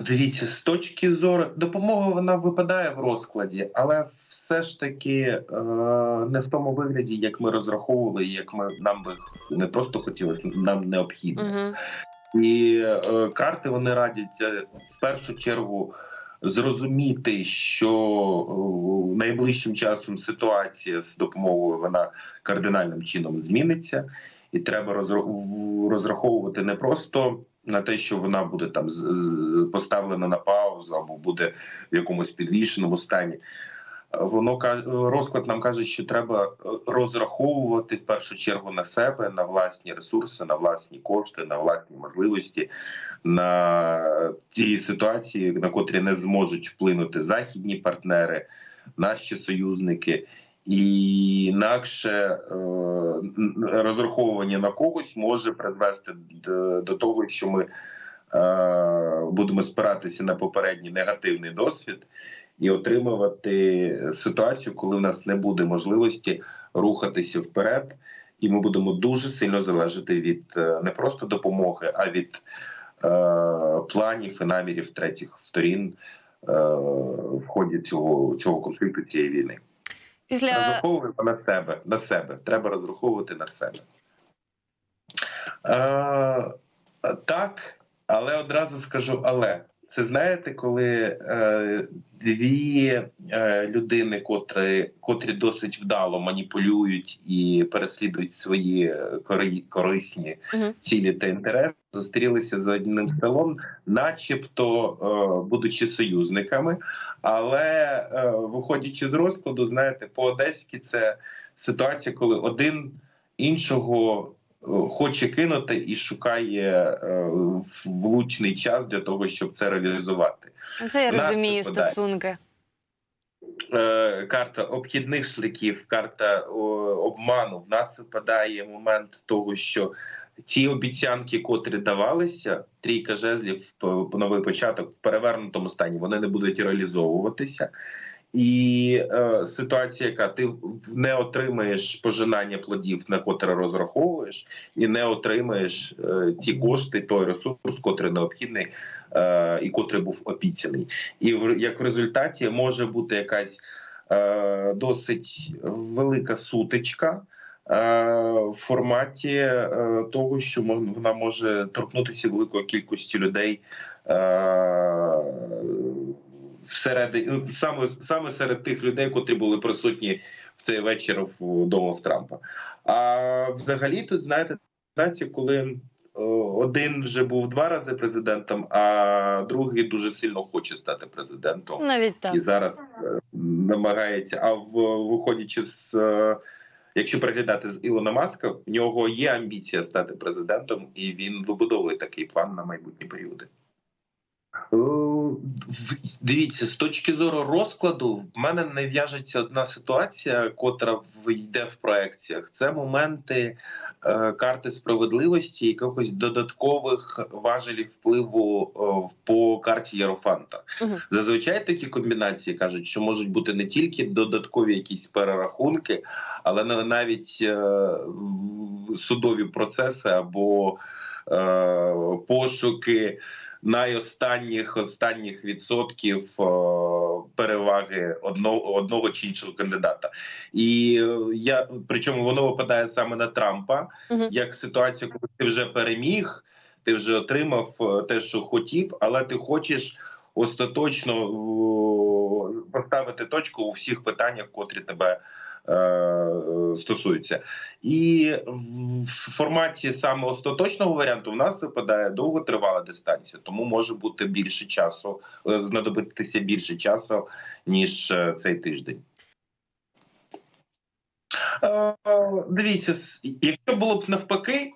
Дивіться, з точки зору допомога вона випадає в розкладі, але все ж таки е, не в тому вигляді, як ми розраховували, як ми нам би не просто хотілося, нам необхідно. Угу. І е, карти вони радять е, в першу чергу зрозуміти, що е, найближчим часом ситуація з допомогою вона кардинальним чином зміниться, і треба розраховувати не просто на те, що вона буде там поставлена на паузу або буде в якомусь підвішеному стані. Воно розклад нам каже, що треба е, розраховувати в першу чергу на себе, на власні ресурси, на власні кошти, на власні можливості, на ті ситуації, на котрі не зможуть вплинути західні партнери, наші союзники. І інакше е, розраховування на когось може призвести до, того, що ми е, будемо спиратися на попередній негативний досвід і отримувати ситуацію, коли в нас не буде можливості рухатися вперед, і ми будемо дуже сильно залежати від е, не просто допомоги, а від планів і намірів третіх сторін в ході цього, цього конфлікту цієї війни. Після Розраховуємо на себе, на себе. Треба розраховувати на себе. Е, так, але одразу скажу, але. Це знаєте, коли е, дві е, людини, котрі, котрі досить вдало маніпулюють і переслідують свої е, кори- корисні цілі та інтереси, зустрілися за одним столом, начебто е, будучи союзниками, але е, виходячи з розкладу, знаєте, по одеськи це ситуація, коли один іншого хоче кинути і шукає е, влучний час для того, щоб це реалізувати. Ну, це я нас розумію випадає. стосунки. Е, Карта обхідних шликів, карта обману. В нас випадає момент того, що ті обіцянки, котрі давалися, трійка жезлів, по новий початок в перевернутому стані, вони не будуть реалізовуватися. І е, ситуація, яка ти не отримаєш пожинання плодів, на котре розраховуєш, і не отримаєш е, ті кошти, той ресурс, котрий необхідний е, і котрий був обіцяний. І в як в результаті може бути якась е, досить велика сутичка. е, В форматі е, того, що вона може торкнутися великої кількості людей е, всередині ну, саме саме серед тих людей, котрі були присутні в цей вечір вдома в Трампа. А взагалі, тут знаєте, ситуація, коли один вже був два рази президентом, а другий дуже сильно хоче стати президентом Навіть так. і зараз е, намагається. А в виходячи з е, якщо переглядати з Ілона Маска, в нього є амбіція стати президентом, і він вибудовує такий план на майбутні періоди. Дивіться, з точки зору розкладу, в мене не в'яжеться одна ситуація, котра йде в проекціях. Це моменти е, карти справедливості, якихось додаткових важелів впливу е, по карті Єрофанта. Мгм. Зазвичай такі комбінації кажуть, що можуть бути не тільки додаткові якісь перерахунки, але на- навіть е, судові процеси або е, пошуки найостанніх останніх відсотків е, переваги одного одного чи іншого кандидата. І е, я причому воно випадає саме на Трампа, Мгм. як ситуація, коли ти вже переміг, ти вже отримав е, те, що хотів, але ти хочеш остаточно поставити точку у всіх питаннях, котрі тебе е, стосуються. І в форматі саме остаточного варіанту в нас випадає довготривала дистанція, тому може бути більше часу, е, знадобитися більше часу, ніж е, цей тиждень. Дивіться, якщо було б навпаки,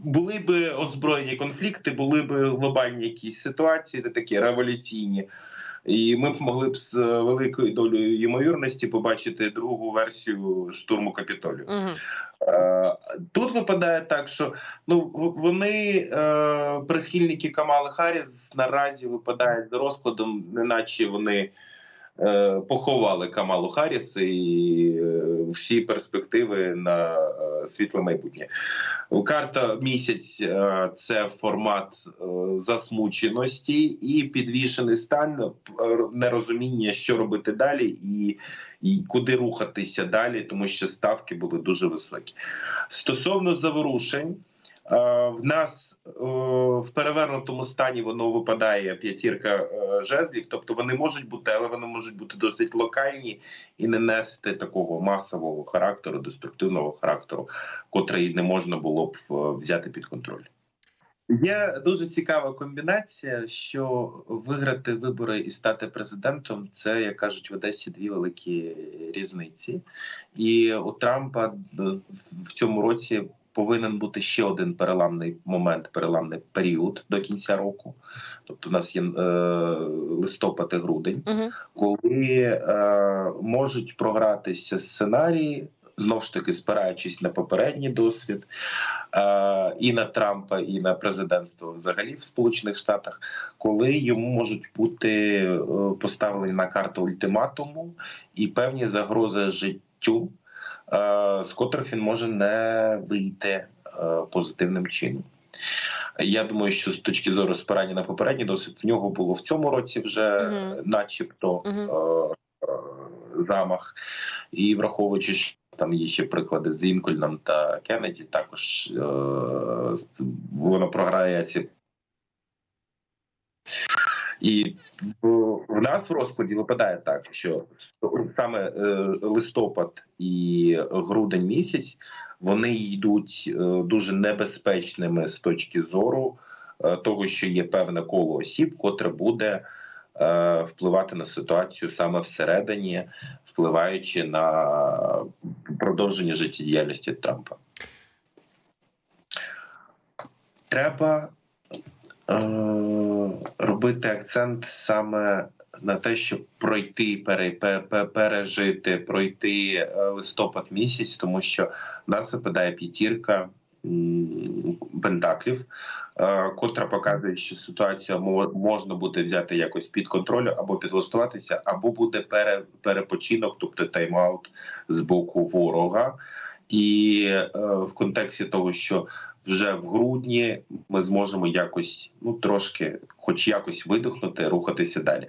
були б озброєні конфлікти, були б глобальні якісь ситуації, де такі революційні. І ми б могли б з великою долею ймовірності побачити другу версію штурму Капітолію. Е, Тут випадає так, що ну вони е, прихильники Камали Харріс наразі випадають за розкладом, неначе вони е, поховали Камалу Харріс і е, всі перспективи на е, світле майбутнє. Карта місяць е, це формат е, засмученості і підвішений стан е, нерозуміння, що робити далі, і, і куди рухатися далі, тому що ставки були дуже високі. Стосовно заворушень, е, в нас е, в перевернутому стані воно випадає п'ятірка е, жезлів, тобто вони можуть бути, але вони можуть бути досить локальні і не нести такого масового характеру, деструктивного характеру, котрий не можна було б е, взяти під контроль. Є дуже цікава комбінація, що виграти вибори і стати президентом це, як кажуть в Одесі, дві великі різниці. І у Трампа е, в цьому році повинен бути ще один переламний момент, переламний період до кінця року. Тобто, у нас є е, листопад і грудень, Угу. коли е, можуть програтися сценарії. Знову ж таки, спираючись на попередній досвід е, і на Трампа, і на президентство взагалі в Сполучених Штатах, коли йому можуть бути е, поставлені на карту ультиматуму і певні загрози життю, з котрих він може не вийти е, позитивним чином. Я думаю, що з точки зору спирання на попередній досвід в нього було в цьому році вже, Мгм. начебто, е, е, замах, і враховуючи, що там є ще приклади з Лінкольном та Кеннеді, також е, воно програється. І в, нас в розкладі випадає так, що саме е, листопад і грудень місяць вони йдуть е, дуже небезпечними з точки зору е, того, що є певне коло осіб, котре буде впливати на ситуацію саме всередині, впливаючи на продовження життєдіяльності Трампа. Треба робити акцент саме на те, щоб пройти, пере, пе- пе- пережити, пройти е, листопад місяць, тому що в нас випадає п'ятірка пентаклів, е, котра показує, що ситуація мо- можна буде взяти якось під контроль або підлаштуватися, або буде пере, перепочинок, тобто тайм-аут з боку ворога. І е, в контексті того, що вже в грудні ми зможемо якось, ну трошки, хоч якось видихнути, рухатися далі.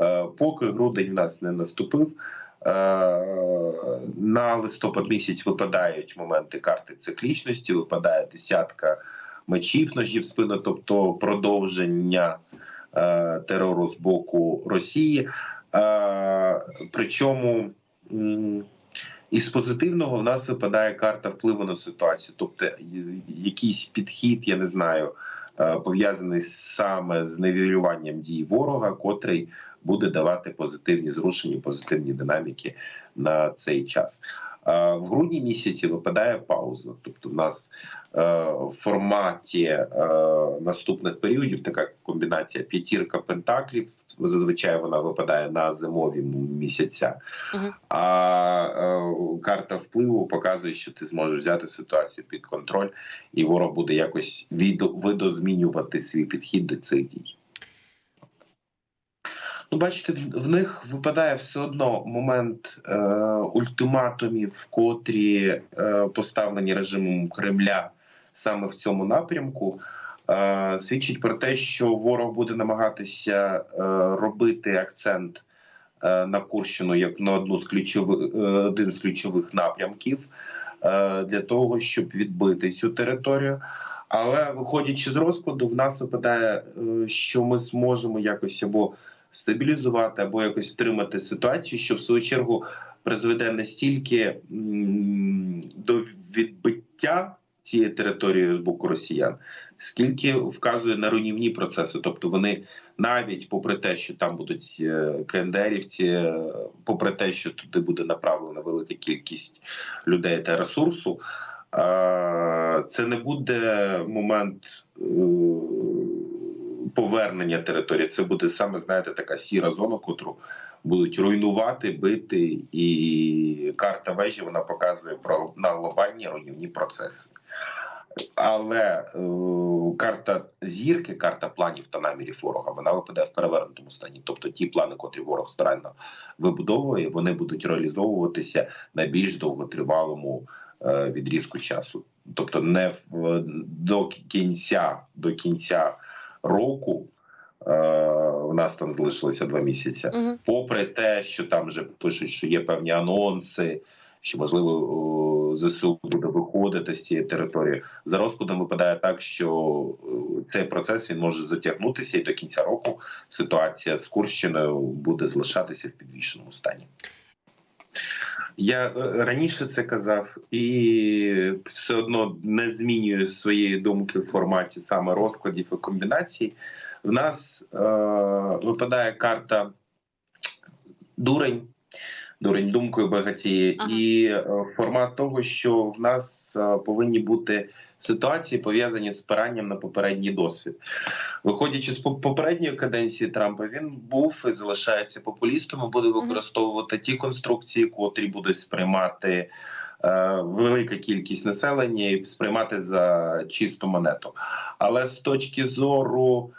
Е, поки грудень в нас не наступив. е, На листопад місяць випадають моменти карти циклічності, випадає десятка мечів, ножів спину, тобто продовження е, терору з боку Росії. Е, Причому із позитивного в нас випадає карта впливу на ситуацію, тобто якийсь підхід, я не знаю, е, пов'язаний саме з невірюванням дій ворога, котрий буде давати позитивні зрушення, позитивні динаміки на цей час. В грудні місяці випадає пауза, тобто в нас е, в форматі е, наступних періодів така комбінація п'ятірка пентаклів. Зазвичай вона випадає на зимові місяця. Мгм. А е, карта впливу показує, що ти зможеш взяти ситуацію під контроль, і ворог буде якось відо- видозмінювати свій підхід до цих дій. Ну, бачите, в, них випадає все одно момент е, ультиматумів, котрі е, поставлені режимом Кремля саме в цьому напрямку. Е, свідчить про те, що ворог буде намагатися е, робити акцент е, на Курщину як на одну з ключових е, один з ключових напрямків е, для того, щоб відбити цю територію. Але виходячи з розкладу, в нас випадає, е, що ми зможемо якось або стабілізувати, або якось втримати ситуацію, що в свою чергу призведе не стільки до відбиття цієї території з боку росіян, скільки вказує на руйнівні процеси, тобто вони навіть попри те, що там будуть е, КНДРівці, е, попри те, що туди буде направлена велика кількість людей та ресурсу, е, це не буде момент повернення території. Це буде саме, знаєте, така сіра зона, котру будуть руйнувати, бити, і карта вежі вона показує про на глобальні руйнівні процеси. але е, карта зірки, карта планів та намірів ворога, вона випадає в перевернутому стані. Тобто ті плани, котрі ворог старанно вибудовує, вони будуть реалізовуватися на більш довготривалому е, відрізку часу. Тобто, не в, до кінця до кінця року. е, У нас там залишилося два місяці Угу. попри те, що там вже пишуть, що є певні анонси, що можливо ЗСУ буде виходити з цієї території. За розкладом випадає так, що е, цей процес він може затягнутися, і до кінця року ситуація з Курщиною буде залишатися в підвішеному стані. Я е, раніше це казав і все одно не змінюю своєї думки в форматі саме розкладів і комбінацій. В нас е, випадає карта дурень, дурень думкою багатіє, Ага. і е, формат того, що в нас е, повинні бути ситуації пов'язані з спиранням на попередній досвід. Виходячи з поп- попередньої каденції Трампа, він був і залишається популістом і буде використовувати ті конструкції, котрі будуть сприймати. е, Велика кількість населення і сприймати за чисту монету, але з точки зору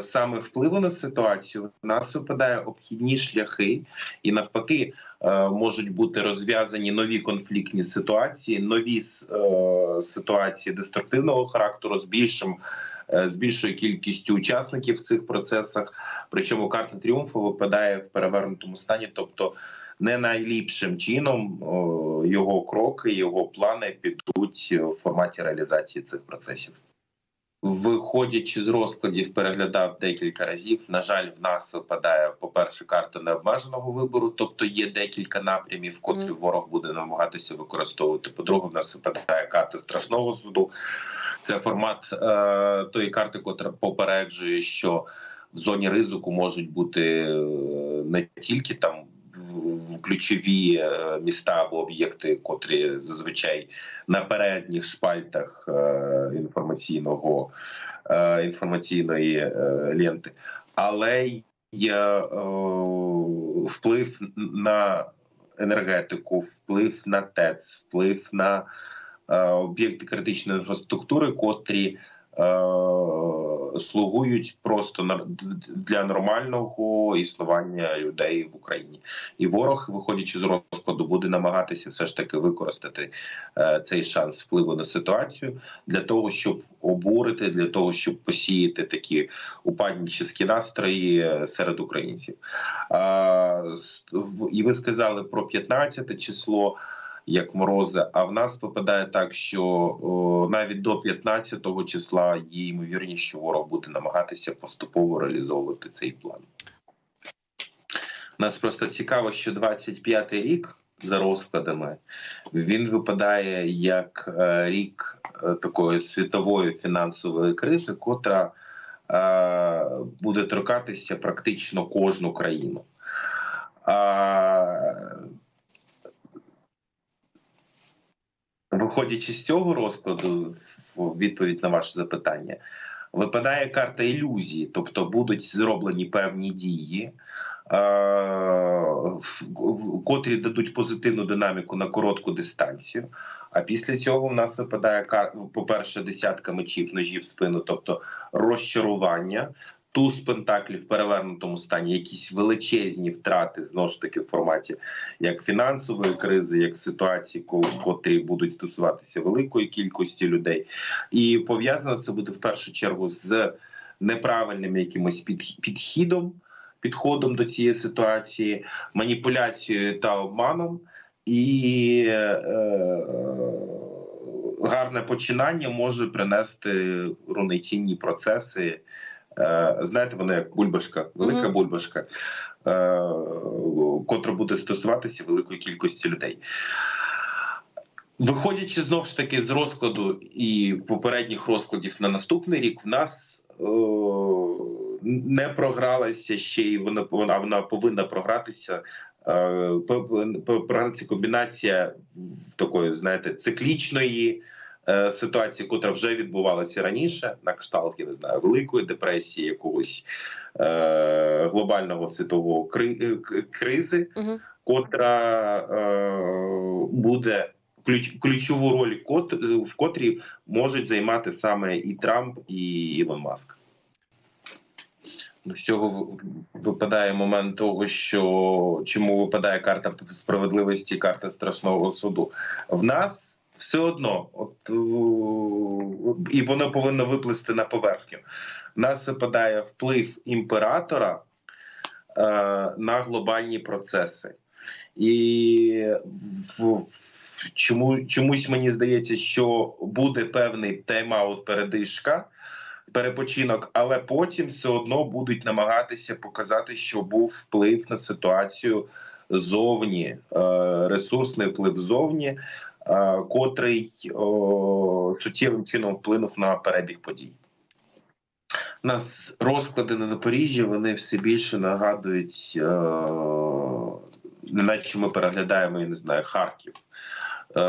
саме впливу на ситуацію, в нас випадає обхідні шляхи, і навпаки е, можуть бути розв'язані нові конфліктні ситуації, нові е, ситуації деструктивного характеру з більшим. е, З більшою кількістю учасників в цих процесах, причому карта тріумфу випадає в перевернутому стані, тобто не найліпшим чином його кроки, його плани підуть в форматі реалізації цих процесів. Виходячи з розкладів, переглядав декілька разів. На жаль, в нас випадає, по-перше, карта необмеженого вибору, тобто є декілька напрямів, котрі ворог буде намагатися використовувати. По-друге, в нас випадає карта страшного суду. Це формат е, тої карти, котра попереджує, що в зоні ризику можуть бути е, не тільки там ключові е, міста або об'єкти, котрі зазвичай на передніх шпальтах е, інформаційного е, інформаційної ленти, але е, вплив на енергетику, вплив на ТЕЦ, вплив на об'єкти критичної інфраструктури, котрі слугують просто для нормального існування людей в Україні, і ворог, виходячи з розкладу, буде намагатися все ж таки використати е, цей шанс впливу на ситуацію для того, щоб обурити, для того, щоб посіяти такі упаднічі настрої е, серед українців. І ви сказали про 15 число. Як морози, а в нас випадає так, що навіть до 15 числа є ймовірність, що ворог буде намагатися поступово реалізовувати цей план. Нас просто цікаво, що 25-й рік за розкладами він випадає як е, рік е, такої світової фінансової кризи, котра е, буде торкатися практично кожну країну. А, Виходячи з цього розкладу, відповідь на ваше запитання, випадає карта ілюзії, тобто будуть зроблені певні дії, е, котрі дадуть позитивну динаміку на коротку дистанцію. А після цього в нас випадає кар- по-перше, десятка мечів, ножів в спину, тобто розчарування. Туз пентаклів в перевернутому стані, якісь величезні втрати знову ж таки в форматі як фінансової кризи, як ситуації, котрі будуть стосуватися великої кількості людей, і пов'язано це буде в першу чергу з неправильним якимось підх- підхідом, підходом до цієї ситуації, маніпуляцією та обманом, і е, гарне починання може принести руйнаційні процеси. Е, Знаєте, воно як бульбашка, велика бульбашка, е, котра буде стосуватися великої кількості людей. Виходячи знову ж таки з розкладу і попередніх розкладів на наступний рік, в нас е, не програлася ще й вона вона, вона повинна програтися. Е, програтися комбінація такої, знаєте, циклічної ситуації, котра вже відбувалася раніше, на кшталт, я не знаю, великої депресії, якогось е, глобального світового кри, е, кризи, Угу. котра е, буде ключ, ключову роль, кот, е, в котрій можуть займати саме і Трамп, і Ілон Маск. З цього випадає момент того, що чому випадає карта справедливості, карта страшного суду. В нас все одно, от і воно повинно виплисти на поверхню. Нас випадає вплив імператора е, на глобальні процеси. І в, в, чому, чомусь мені здається, що буде певний тайм-аут передишка, перепочинок, але потім все одно будуть намагатися показати, що був вплив на ситуацію зовні, е, ресурсний вплив зовні, котрий о, суттєвим чином вплинув на перебіг подій. У нас розклади на Запоріжжі вони все більше нагадують, е, неначе ми переглядаємо, я не знаю, Харків. Е,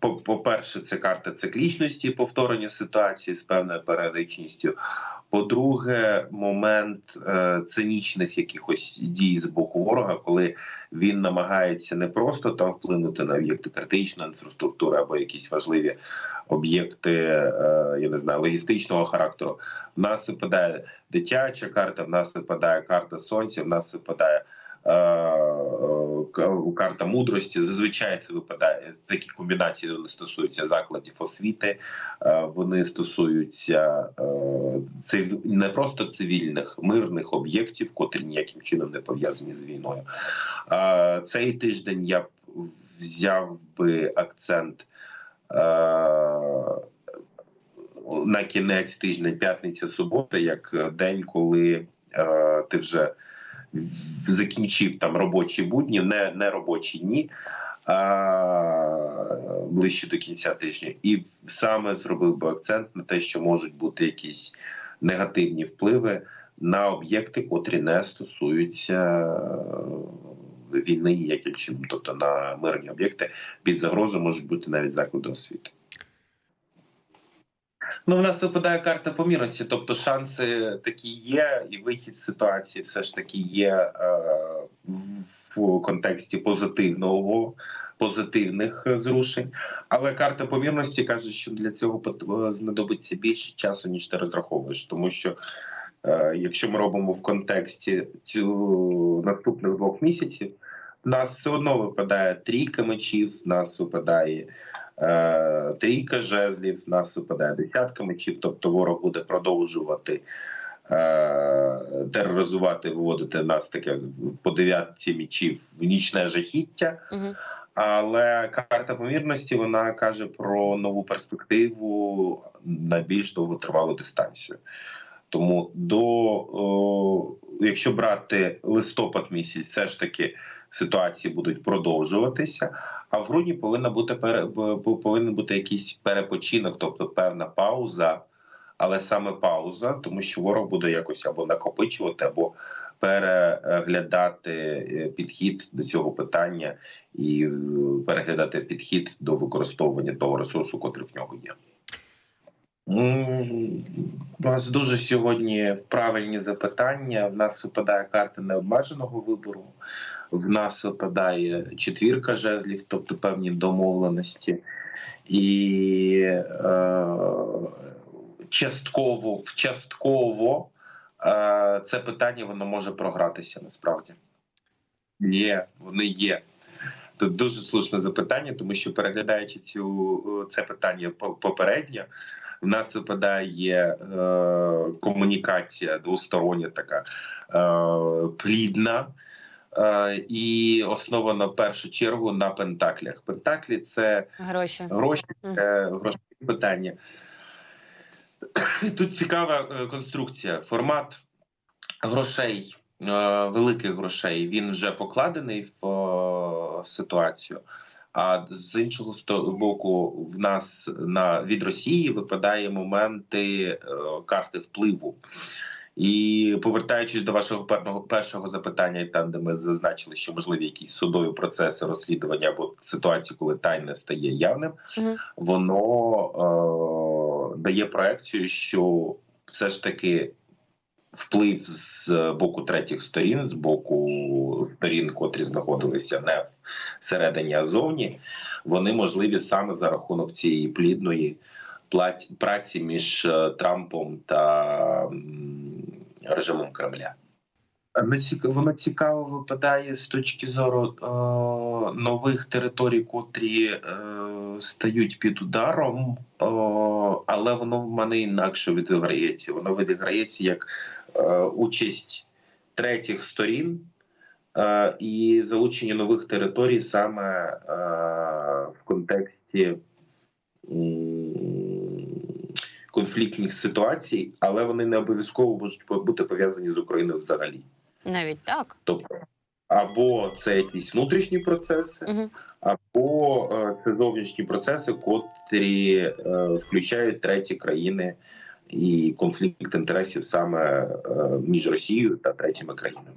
по- По-перше, це карта циклічності, повторення ситуації з певною періодичністю. По-друге, момент е, цинічних якихось дій з боку ворога, коли він намагається не просто там вплинути на об'єкти критичної інфраструктури або якісь важливі об'єкти, е, я не знаю, логістичного характеру. В нас випадає дитяча карта, в нас випадає карта сонця, в нас випадає карта мудрості. Зазвичай це випадає такі комбінації. Вони стосуються закладів освіти, е, вони стосуються е, не просто цивільних мирних об'єктів, котрі ніяким чином не пов'язані з війною. Е, Цей тиждень я б взяв би акцент. е, На кінець тижня, п'ятниця, субота, як е, день, коли е, ти вже закінчив там робочі будні, не, не робочі дні, а ближче до кінця тижня, і саме зробив би акцент на те, що можуть бути якісь негативні впливи на об'єкти, котрі не стосуються е, війни ніяким чином, тобто на мирні об'єкти під загрозою можуть бути навіть заклади освіти. Ну, в нас випадає карта помірності, тобто шанси такі є, і вихід з ситуації все ж таки є е, в контексті позитивного, позитивних зрушень. Але карта помірності каже, що для цього е, знадобиться більше часу, ніж ти розраховуєш, тому що. е, Якщо ми робимо в контексті цю наступних двох місяців, в нас все одно випадає трійка мечів, в нас випадає трійка жезлів, нас випадає десятка мечів, тобто ворог буде продовжувати е, тероризувати, виводити нас таке по дев'ятці мечів в нічне жахіття. Угу. Але карта помірності вона каже про нову перспективу на більш довготривалу дистанцію. Тому до о, якщо брати листопад місяць, все ж таки ситуації будуть продовжуватися. А в грудні повинна бути повинен бути якийсь перепочинок, тобто певна пауза, але саме пауза, тому що ворог буде якось або накопичувати, або переглядати е, підхід до цього питання і е, переглядати підхід до використовування того ресурсу, котрий в нього є. У нас дуже сьогодні правильні запитання. В нас випадає карта необмеженого вибору. В нас випадає четвірка жезлів, тобто певні домовленості, і е, частково, частково е, це питання воно може програтися насправді. Є, вони є. Тут дуже слушне запитання, тому що переглядаючи цю це питання по- попередньо, в нас випадає е, комунікація двостороння, така е, плідна. Е, І основана в першу чергу на пентаклях. Пентаклі це Гроші. гроші, це грошові питання. Тут цікава е, конструкція. Формат грошей, е, великих грошей, він вже покладений в ситуацію. А з іншого боку, в нас на від Росії випадає моменти карти впливу. І повертаючись до вашого першого запитання, там, де ми зазначили, що можливі якісь судові процеси розслідування або ситуації, коли тайне стає явним, Мгм. воно е, дає проекцію, що все ж таки вплив з боку третіх сторін, з боку сторін, котрі знаходилися не всередині, а зовні, вони можливі саме за рахунок цієї плідної праці між е, Трампом та режимом Кремля. Воно цікаво випадає з точки зору е, нових територій, котрі е, стають під ударом, е, але воно в мене інакше відіграється. Воно відіграється як е, участь третіх сторін е, і залучення нових територій саме е, в контексті м, конфліктних ситуацій, але вони не обов'язково можуть бути пов'язані з Україною взагалі. Навіть так. Тобто, або це якісь внутрішні процеси, Угу. або е, це зовнішні процеси, котрі е, включають треті країни і конфлікт інтересів саме е, між Росією та третіми країнами.